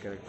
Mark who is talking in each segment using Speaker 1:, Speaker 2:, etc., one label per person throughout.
Speaker 1: correct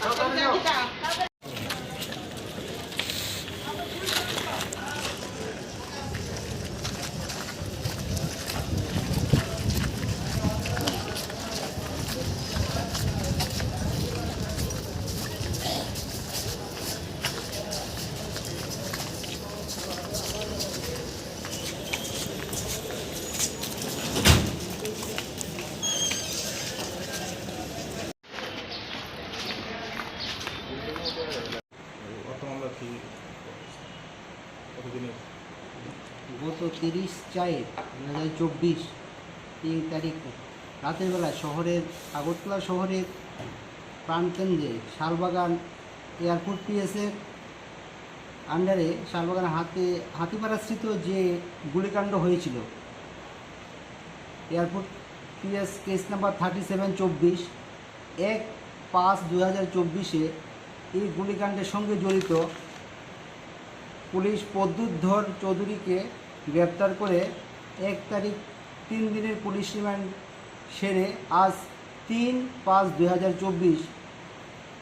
Speaker 2: 给你两个
Speaker 3: 蛋 তিরিশ চার দু হাজার চব্বিশ তিন তারিখ। রাতের বেলা শহরের, আগরতলা শহরের প্রাণকেন্দ্রে শালবাগান এয়ারপোর্ট পিএসের আন্ডারে শালবাগান হাতে, হাতিপাড়াস্থিত যে গুলিকাণ্ড হয়েছিল, airport PS case number thirty seven চব্বিশ, এক পাঁচ দু হাজার চব্বিশে এই গুলিকাণ্ডের সঙ্গে জড়িত পুলিশ প্রদ্যুৎধর চৌধুরীকে গ্রেপ্তার করে এক তারিখ তিন দিনের পুলিশ রিমান্ড সেরে আজ তিন পাঁচ দুই হাজার চব্বিশ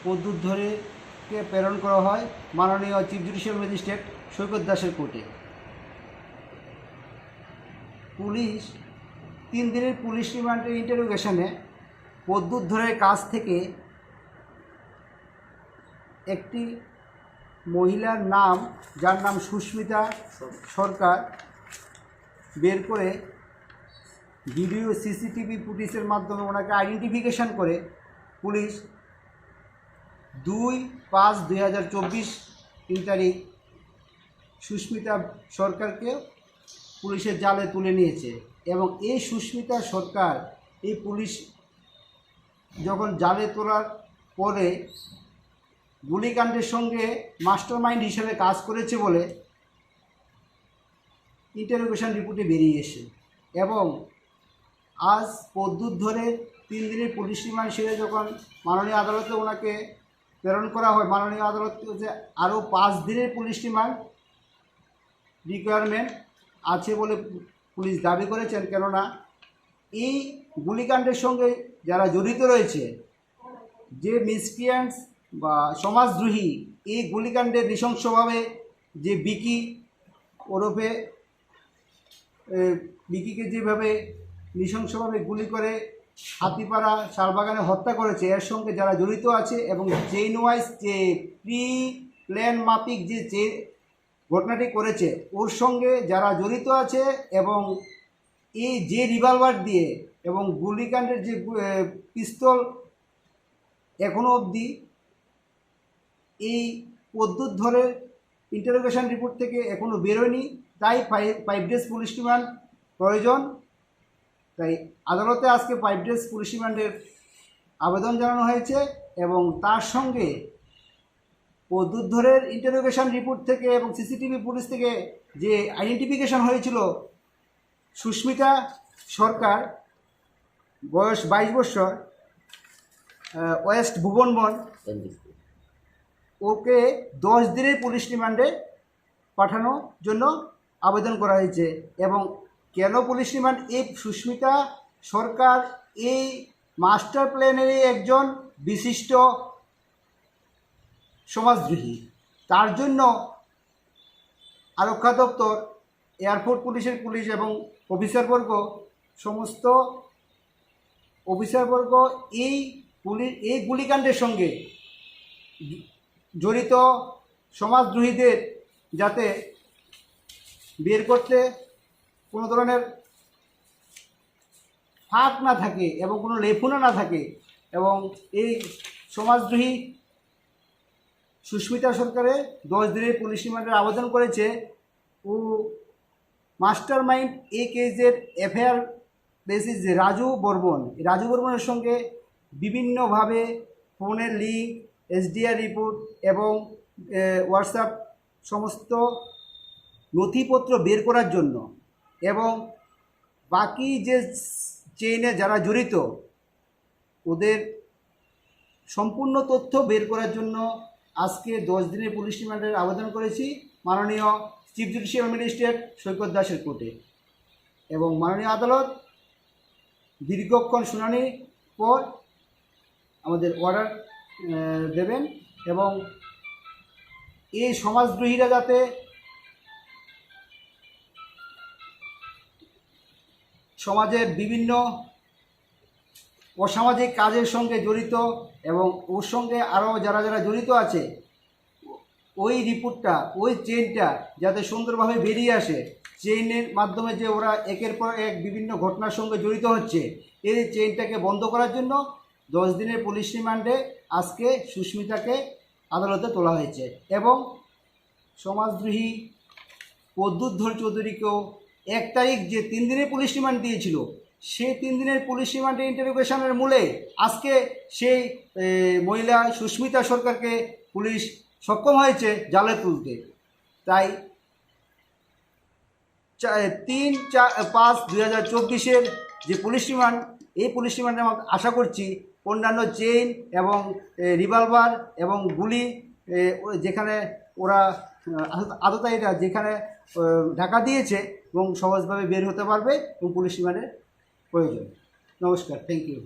Speaker 3: প্রদ্যুৎধরকে প্রেরণ করা হয় মাননীয় চিফ জুডিশিয়াল ম্যাজিস্ট্রেট সৈকত দাসের কোর্টে। পুলিশ তিন দিনের পুলিশ রিমান্ডের ইন্টারোগেশনে প্রদ্যুৎধরের কাছ থেকে একটি মহিলার নাম, যার নাম সুস্মিতা সরকার বের করে ভিডিও সিসিটিভি ফুটেজের মাধ্যমে ওনাকে আইডেন্টিফিকেশান করে পুলিশ দুই পাঁচ দুই হাজার চব্বিশ তিন তারিখ সুস্মিতা সরকারকে পুলিশের জালে তুলে নিয়েছে এবং এই সুস্মিতা সরকার এই পুলিশ যখন জালে তোলার পরে গুলিকাণ্ডের সঙ্গে মাস্টারমাইন্ড হিসেবে কাজ করেছে বলে ইন্টারোগেশন রিপোর্টে বেরিয়ে এসে। এবং আজ পদ্যুৎ ধরে তিন দিনের পুলিশ রিমান্ড সেরে যখন মাননীয় আদালতে ওনাকে প্রেরণ করা হয়, মাননীয় আদালত যে আরও পাঁচ দিনের পুলিশ রিমান্ড রিকোয়ারমেন্ট আছে বলে পুলিশ দাবি করেছেন, কেননা এই গুলিকাণ্ডের সঙ্গে যারা জড়িত রয়েছে, যে মিসক্রিয়ান্টস বা সমাজদ্রোহী, এই গুলিকাণ্ডে নৃশংসভাবে যে বিকি ওরফে বিকিকে যেভাবে নৃশংসভাবে গুলি করে হাতিপাড়া শালবাগানে হত্যা করেছে, এর সঙ্গে যারা জড়িত আছে এবং চেইন ওয়াইজ যে প্রি প্ল্যান মাফিক যে যে ঘটনাটি করেছে, ওর সঙ্গে যারা জড়িত আছে এবং এই যে রিভলভার দিয়ে এবং গুলিকাণ্ডের যে পিস্তল এখনও অবধি এই পদ্ধত ধরে ইন্টারোগেশন রিপোর্ট থেকে এখনও বেরোয়নি। তাই ফাইভ ডেজ পুলিশ রিমান্ড প্রয়োজন। তাই আদালতে আজকে ফাইভ ডেজ পুলিশ রিমান্ডের আবেদন জানানো হয়েছে এবং তার সঙ্গে ও দুধরের ইন্টারোগেশন রিপোর্ট থেকে এবং সিসিটিভি পুলিশ থেকে যে আইডেন্টিফিকেশন হয়েছিল সুস্মিতা সরকার, বয়স বাইশ বছর ওয়েস্ট ভুবনবন, ওকে দশ দিনের পুলিশ রিমান্ডে পাঠানোর জন্য আবেদন করা হয়েছে এবং কেন পুলিশ রিমান্ড? এই সুস্মিতা সরকার এই মাস্টার প্ল্যানেরই একজন বিশিষ্ট সমাজদ্রোহী। তার জন্য আরক্ষা দপ্তর, এয়ারপোর্ট পুলিশের পুলিশ এবং অফিসারবর্গ, সমস্ত অফিসারবর্গ এই পুলিশ এই গুলিকাণ্ডের সঙ্গে জড়িত সমাজদ্রোহীদের যাতে বের করতে কোনো ধরনের ফাঁক না থাকে এবং কোনো লেফুনা না থাকে এবং এই সমাজদ্রোহী সুস্মিতা সরকারে দশ দিনের পুলিশ রিমান্ডের আবেদন করেছে ও মাস্টার মাইন্ড এই কেসের এফআইআর বেসিস রাজু বর্মন। রাজু বর্মনের সঙ্গে বিভিন্নভাবে ফোনের লিঙ্ক, এসডিআর রিপোর্ট এবং হোয়াটসঅ্যাপ সমস্ত নথিপত্র বের করার জন্য এবং বাকি যে চেইনে যারা জড়িত, ওদের সম্পূর্ণ তথ্য বের করার জন্য আজকে দশ দিনের পুলিশ রিমান্ডের আবেদন করেছি মাননীয় চিফ জুডিশিয়াল ম্যাজিস্ট্রেট সৈকত দাসের কোর্টে। এবং মাননীয় আদালত দীর্ঘক্ষণ শুনানির পর আমাদের অর্ডার দেবেন এবং এই সমাজদ্রোহীরা যাতে সমাজের বিভিন্ন অসামাজিক কাজের সঙ্গে জড়িত এবং ওর সঙ্গে আরও যারা যারা জড়িত আছে, ওই রিপোর্টটা, ওই চেনটা যাতে সুন্দরভাবে বেরিয়ে আসে চেইনের মাধ্যমে যে ওরা একের পর এক বিভিন্ন ঘটনার সঙ্গে জড়িত হচ্ছে, এই চেইনটাকে বন্ধ করার জন্য দশ দিনের পুলিশ রিমান্ডে আজকে সুস্মিতাকে আদালতে তোলা হয়েছে এবং সমাজদ্রোহী প্রদ্যুৎধর চৌধুরীকেও এক তারিখ যে তিন দিনের পুলিশ রিমান্ড দিয়েছিল, সেই তিন দিনের পুলিশ রিমান্ডের ইন্টারোগেশনের মূলে আজকে সেই মহিলা সুস্মিতা সরকারকে পুলিশ সক্ষম হয়েছে জালে তুলতে। তাই তিন চার পাঁচ দুই হাজার চব্বিশের যে পুলিশ রিমান্ড, এই পুলিশ রিমান্ডে আমরা আশা করছি অন্যান্য চেইন এবং রিভলভার এবং গুলি যেখানে ওরা আততায়ীরা যেখানে ঢাকা দিয়েছে এবং সহজভাবে বের হতে পারবে এবং পুলিশ রিমান্ডের প্রয়োজন। নমস্কার থ্যাংক ইউ